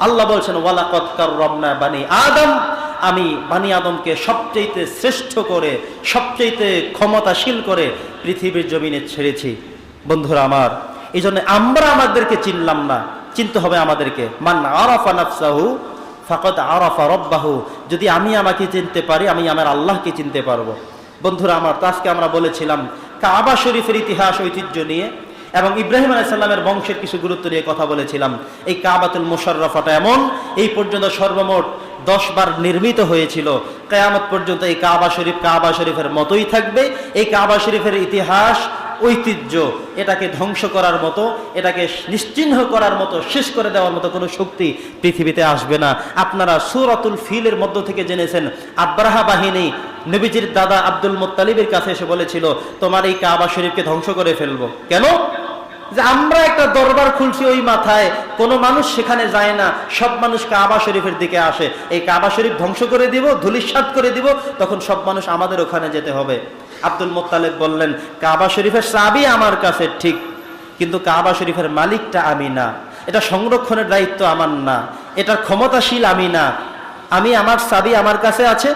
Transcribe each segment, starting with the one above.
আল্লাহ বলছেন ওয়ালাকত রমনা বানি আদম। আমি বানি আদমকে সবচেয়ে শ্রেষ্ঠ করে সবচেয়ে ক্ষমতাশীল করে পৃথিবীর জমিনে ছেড়েছি। বন্ধুরা আমার এই জন্য আমরা আমাদেরকে চিনলাম না। চিনতে হবে আমাদেরকে। মান আরাফা নাফসাহু ফাকত আরাফা রব্বাহু। যদি আমি আমাকে চিনতে পারি, আমি আমার আল্লাহকে চিনতে পারব। বন্ধুরা আমার, তো আজকে আমরা বলেছিলাম, কাবা শরীফের ইতিহাস ঐতিহ্য নিয়ে এবং ইব্রাহিম আলাইসাল্লামের বংশের কিছু গুরুত্ব নিয়ে কথা বলেছিলাম। এই কাবাতুল মুশাররফাটা এমন, এই পর্যন্ত সর্বমোট দশ বার নির্মিত হয়েছিল। কেয়ামত পর্যন্ত এই কাবা শরীফ কাবা শরীফের মতোই থাকবে। এই কাবা শরীফের ইতিহাস, ঐতিহ্য এটাকে ধ্বংস করার মতো, এটাকে নিশ্চিহ্ন করার মতো, শেষ করে দেওয়ার মতো কোনো শক্তি পৃথিবীতে আসবে না। আপনারা সুরাতুল ফিলের মধ্য থেকে জেনেছেন, আব্রাহা বাহিনী নবীজির দাদা আব্দুল মোত্তালিবের কাছে এসে বলেছিল, তোমার এই কাবা শরীফকে ধ্বংস করে ফেলব। কেন? যে আমরা একটা দরবার খুলছি ওই মাথায়, কোনো মানুষ সেখানে যায় না, সব মানুষ কাবা শরীফের দিকে আসে। এই কাবা শরীফ ধ্বংস করে দিব ধুলিস্বাদ করে দিব, তখন সব মানুষ আমাদের ওখানে যেতে হবে। আব্দুল মোত্তালেব বললেন, কাবা শরীফের চাবি আমার কাছে, ঠিক। কিন্তু কাবা শরীফের মালিকটা আমি না। এটা সংরক্ষণের দায়িত্ব আমার না। এটার ক্ষমতাশীল আমি না। আমি আমার চাবি আমার কাছে আছে।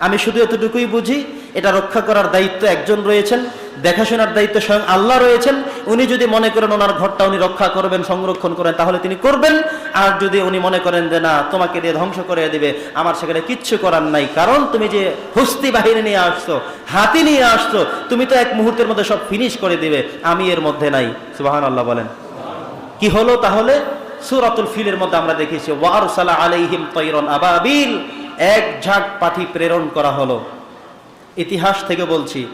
আমি শুধু এতটুকুই বুঝি, এটা রক্ষা করার দায়িত্ব একজন রয়েছেন। দেখাশোনার দায়িত্ব স্বয়ং আল্লাহ রয়েছেন। উনি যদি মনে করেন ওনার ঘরটা উনি রক্ষা করবেন, সংরক্ষণ করেন, তাহলে তিনি করবেন। আর যদি উনি মনে করেন যে না, তোমাকে দিয়ে ধ্বংস করে দিবে, আমার সেখানে কিচ্ছু করার নাই। কারণ তুমি যে হস্তি বাহিনী নিয়ে আসছো, হাতি নিয়ে আসছো, তুমি তো এক মুহূর্তের মধ্যে সব ফিনিশ করে দিবে। আমি এর মধ্যে নাই। সুবাহান আল্লাহ বলেন। কি হলো তাহলে? সুরাতুল ফিলের মধ্যে আমরা দেখেছি ওয়ারসালা আলাইহিম তৈরন আবাবিল। এক ঝাঁক পাখি প্রেরণ করা হলো। ইতিহাস থেকে বলছি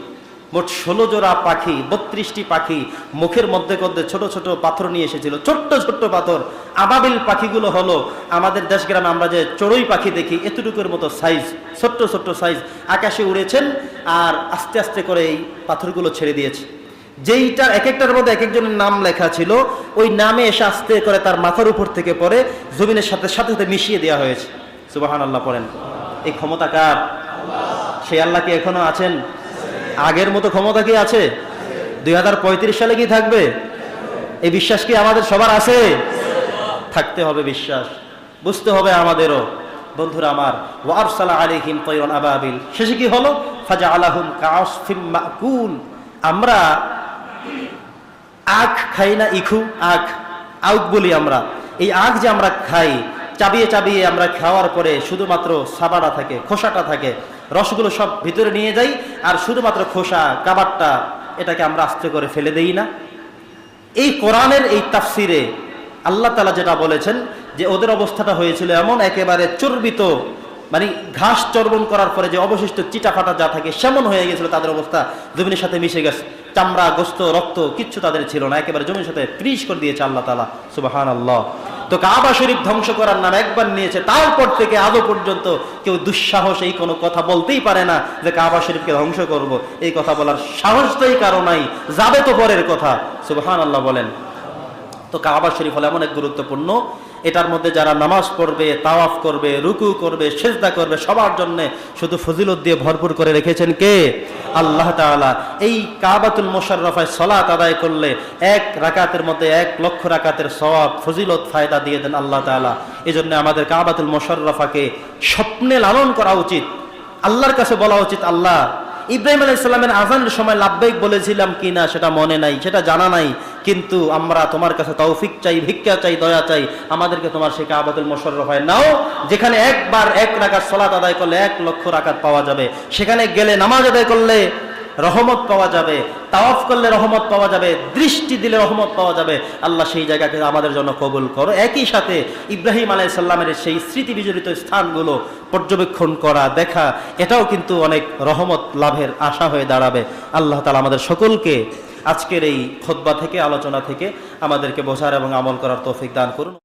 মোট ষোলো জোড়া পাখি, বত্রিশটি পাখি মুখের মধ্যে মধ্যে ছোট ছোট পাথর নিয়ে এসেছিল, ছোট্ট ছোট্ট পাথর। আবাবিল পাখিগুলো হলো আমাদের দেশ গ্রামে আমরা যে চড়ুই পাখি দেখি, এতটুকুর মতো সাইজ ছোট্ট ছোট্ট সাইজ আকাশে উড়েছেন আর আস্তে আস্তে করে এই পাথরগুলো ছেড়ে দিয়েছে। যেইটার এক একটার মধ্যে এক একজনের নাম লেখা ছিল, ওই নামে এসে আস্তে করে তার মাথার উপর থেকে পরে জমিনের সাথে সাথে সাথে মিশিয়ে দেওয়া হয়েছে। সুবাহান আল্লাহ পড়েন। এই ক্ষমতা কার? সেই আল্লাহ কি এখনও আছেন? আগের মতো ক্ষমতা কি আছে? দুই হাজার পঁয়ত্রিশ সালে কি থাকবে? এই বিশ্বাস কি আমাদের সবার আছে? থাকতে হবে বিশ্বাস। বুঝতে হবে আমাদেরও। বন্ধুরা আমার ওয়ারসালা আলাইহিম তৈরন আবাবিল। শেষে কি হলো? ফাজা আলাহুম মাকুল। আমরা আখ খাই না ইখু? আখ। আউক বলি আমরা। এই আখ যে আমরা খাই, চাবিয়ে চাবিয়ে আমরা খাওয়ার পরে শুধুমাত্র সাবাটা থাকে, খোসাটা থাকে। রসগুলো সব ভিতরে নিয়ে যাই, আর শুধুমাত্র খোসা কাবারটা এটাকে আমরা আস্তে করে ফেলে দেই না। এই কোরআনের এই তাফসিরে আল্লাহ তালা যেটা বলেছেন যে ওদের অবস্থাটা হয়েছিল এমন, একেবারে চর্বিত মানে ঘাস চর্বণ করার পরে যে অবশিষ্ট চিটাফাটা যা থাকে সেমন হয়ে গেছিল, তাদের অবস্থা জমিনের সাথে মিশে গেছে। চামড়া, গোস্ত, রক্ত কিচ্ছু তাদের ছিল না, একেবারে জমির সাথে ফ্রিজ করে দিয়েছে আল্লাহ তালা সুবাহান আল্লাহ তো কাবা শরীফ ধ্বংস করার নাম একবার নিয়েছে, তারপর থেকে আজও পর্যন্ত কেউ দুঃসাহস এই কোনো কথা বলতেই পারে না যে কাবা শরীফকে ধ্বংস করব। এই কথা বলার সাহস তো এই কারও নাই, যাবে তো পরের কথা। সুবহান আল্লাহ বলেন। তো কাবা শরীফ হলো এমন এক গুরুত্বপূর্ণ এটার মধ্যে যারা নামাজ পড়বে, তাওয়াফ করবে, রুকু করবে, সেজদা করবে, সবার জন্য শুধু ফজিলত দিয়ে ভরপুর করে রেখেছেন কে? আল্লাহ তাআলা। এই কাবাতুল মোশাররফায় সলাত আদায় করলে এক রাকাতের মধ্যে এক লক্ষ রাকাতের সওয়াব, ফজিলত, ফায়দা দিয়ে দেন আল্লাহ এই জন্য আমাদের কাবাতুল মোশাররফাকে স্বপ্নে লালন করা উচিত। আল্লাহর কাছে বলা উচিত, আল্লাহ, ইব্রাহিম আলাইসাল্লামের আজানের সময় লাভবাহিক বলেছিলাম কি না সেটা মনে নাই, সেটা জানা নাই। কিন্তু আমরা তোমার কাছে তৌফিক চাই, ভিক্ষা চাই, দয়া চাই। আমাদেরকে তোমার সে কাবাতুল মোশাররফ হয়। নাও, যেখানে একবার এক রাকাত সলাত আদায় করলে এক লক্ষ রাকাত পাওয়া যাবে। সেখানে গেলে নামাজ আদায় করলে রহমত পাওয়া যাবে। তাওয়াফ করলে রহমত পাওয়া যাবে। দৃষ্টি দিলে রহমত পাওয়া যাবে। আল্লাহ সেই জায়গাকে আমাদের জন্য কবুল করো। একই সাথে ইব্রাহিম আলাইসাল্লামের সেই স্মৃতি বিজড়িত স্থানগুলো পর্যবেক্ষণ করা, দেখা, এটাও কিন্তু অনেক রহমত লাভের আশা হয়ে দাঁড়াবে। আল্লাহ তালা আমাদের সকলকে আজকের এই খোদ্া থেকে আলোচনা থেকে আমাদেরকে বোঝার এবং আমল করার তৌফিক দান করুন।